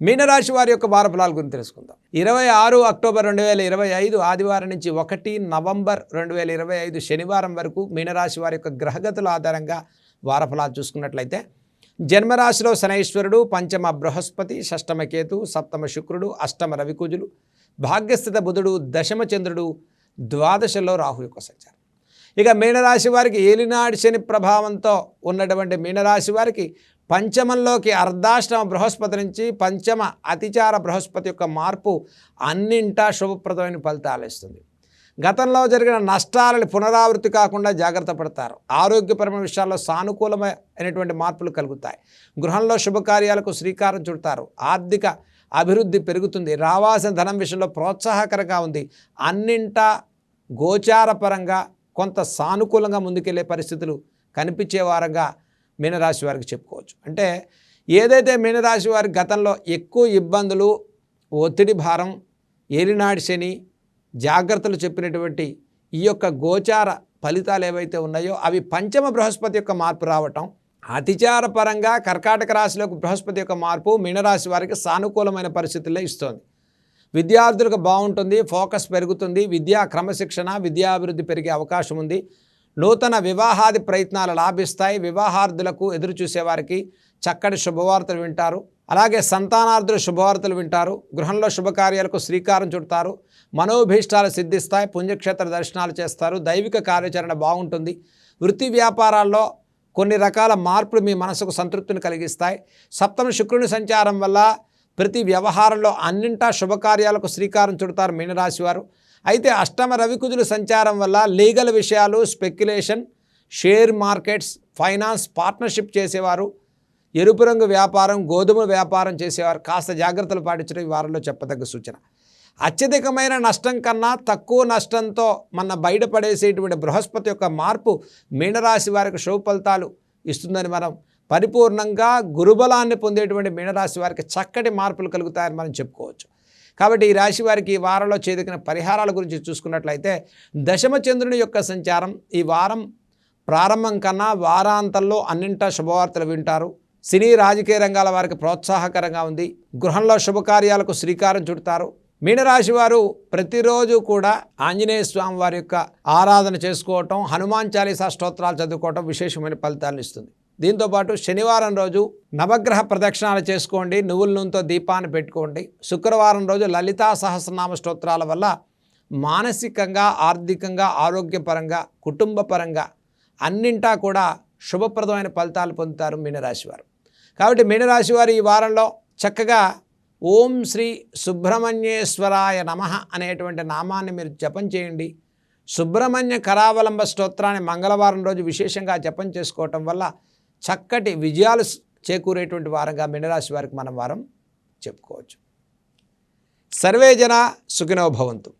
మీనరాశి వారి యొక్క వార ఫలాల గురించి తెలుసుకుందాం. ఇరవై ఆరు అక్టోబర్ రెండు వేల ఇరవై ఐదు ఆదివారం నుంచి ఒకటి నవంబర్ రెండు వేల ఇరవై ఐదు శనివారం వరకు మీనరాశి వారి యొక్క గ్రహగతుల ఆధారంగా వార ఫలాలు చూసుకున్నట్లయితే జన్మరాశిలో శనైశ్వరుడు పంచమ బృహస్పతి షష్టమ కేతు సప్తమ శుక్రుడు అష్టమ రవికుజులు భాగ్యస్థిత బుధుడు దశమ చంద్రుడు ద్వాదశలో రాహు యొక్క సంచారం. ఇక మీనరాశి వారికి ఏలినాడు శని ప్రభావంతో ఉన్నటువంటి మీనరాశి వారికి పంచమంలోకి అర్ధాష్టమ బృహస్పతి నుంచి పంచమ అతిచార బృహస్పతి యొక్క మార్పు అన్నింటా శుభప్రదమైన ఫలితాలు ఇస్తుంది. గతంలో జరిగిన నష్టాలని పునరావృత్తి కాకుండా జాగ్రత్త పడతారు. ఆరోగ్యపరమైన విషయాల్లో సానుకూలమైనటువంటి మార్పులు కలుగుతాయి. గృహంలో శుభకార్యాలకు శ్రీకారం చుడతారు. ఆర్థిక అభివృద్ధి పెరుగుతుంది. రావాల్సిన ధనం విషయంలో ప్రోత్సాహకరంగా ఉంది. అన్నింటా గోచారపరంగా కొంత సానుకూలంగా ముందుకెళ్ళే పరిస్థితులు కనిపించే వారంగా మీనరాశి వారికి చెప్పుకోవచ్చు. అంటే ఏదైతే మీనరాశి వారి గతంలో ఎక్కువ ఇబ్బందులు ఒత్తిడి భారం ఏలినాడి శని జాగ్రత్తలు చెప్పినటువంటి ఈ యొక్క గోచార ఫలితాలు ఏవైతే ఉన్నాయో అవి పంచమ బృహస్పతి యొక్క మార్పు రావటం అతిచార పరంగా కర్కాటక రాశిలోకి బృహస్పతి యొక్క మార్పు మీనరాశి వారికి సానుకూలమైన పరిస్థితుల్లో ఇస్తోంది. విద్యార్థులకు బాగుంటుంది ఫోకస్ పెరుగుతుంది విద్యా క్రమశిక్షణ విద్యాభివృద్ధి పెరిగే అవకాశం ఉంది. నూతన వివాహాది ప్రయత్నాలు లాభిస్తాయి. వివాహార్థులకు ఎదురు చూసేవారికి చక్కటి శుభవార్తలు వింటారు. అలాగే సంతానార్థులు శుభవార్తలు వింటారు. గృహంలో శుభకార్యాలకు శ్రీకారం చుడతారు. మనోభీష్టాలు సిద్ధిస్తాయి. పుణ్యక్షేత్ర దర్శనాలు చేస్తారు. దైవిక కార్యాచరణ బాగుంటుంది. వృత్తి వ్యాపారాల్లో కొన్ని రకాల మార్పులు మీ మనసుకు సంతృప్తిని కలిగిస్తాయి. సప్తమ శుక్రుని సంచారం వల్ల ప్రతి వ్యవహారంలో అన్నింటా శుభకార్యాలకు శ్రీకారం చుడతారు మీనరాశివారు అయితే అష్టమ రవికుజుల సంచారం వల్ల లీగల్ విషయాలు speculation share markets finance partnership చేసేవారు. ఎరుపు రంగు వ్యాపారం గోధుమ వ్యాపారం చేసేవారు. కాస్త జాగ్రత్తలు పాటించడం ఈ వారంలో చెప్పదగ్గ సూచన. అత్యధికమైన నష్టం కన్నా తక్కువ నష్టంతో మన బయటపడేసేటువంటి బృహస్పతి యొక్క మార్పు మీనరాశి వారికి శుభ ఫలితాలు ఇస్తుందని మనం పరిపూర్ణంగా గురుబలాన్ని పొందేటువంటి మీనరాశి వారికి చక్కటి మార్పులు కలుగుతాయని మనం చెప్పుకోవచ్చు. కాబట్టి ఈ రాశి వారికి ఈ వారంలో చేదికిన పరిహారాల గురించి చూసుకున్నట్లయితే దశమ చంద్రుని యొక్క సంచారం ఈ వారం ప్రారంభం కన్నా వారాంతంలో అన్నింటా శుభవార్తలు వింటారు. సినీ రాజకీయ రంగాల వారికి ప్రోత్సాహకరంగా ఉంది. గృహంలో శుభకార్యాలకు శ్రీకారం చుడతారు. మీనరాశి వారు ప్రతిరోజు కూడా ఆంజనేయ స్వామి వారి యొక్క ఆరాధన చేసుకోవటం హనుమాన్ చాలీసా స్తోత్రాలు చదువుకోవటం విశేషమైన ఫలితాలను ఇస్తుంది. దీంతోపాటు శనివారం రోజు నవగ్రహ ప్రదక్షిణాలు చేసుకోండి. నువ్వుల నూనెతో దీపాన్ని పెట్టుకోండి. శుక్రవారం రోజు లలితా సహస్రనామ స్తోత్రాల వల్ల మానసికంగా ఆర్థికంగా ఆరోగ్యపరంగా కుటుంబపరంగా అన్నింటా కూడా శుభప్రదమైన ఫలితాలు పొందుతారు మీనరాశివారు. కాబట్టి మీనరాశివారు ఈ వారంలో చక్కగా ఓం శ్రీ సుబ్రహ్మణ్యేశ్వరాయ నమ అనేటువంటి నామాన్ని మీరు జపం చేయండి. సుబ్రహ్మణ్య కరావలంబ స్తోత్రాన్ని మంగళవారం రోజు విశేషంగా జపం చేసుకోవటం వల్ల చక్కటి విజయాలు చేకూరేటువంటి వారంగా మీనరాశి వారికి మనం వారం చెప్పుకోవచ్చు. సర్వే జన సుఖినోభవంతు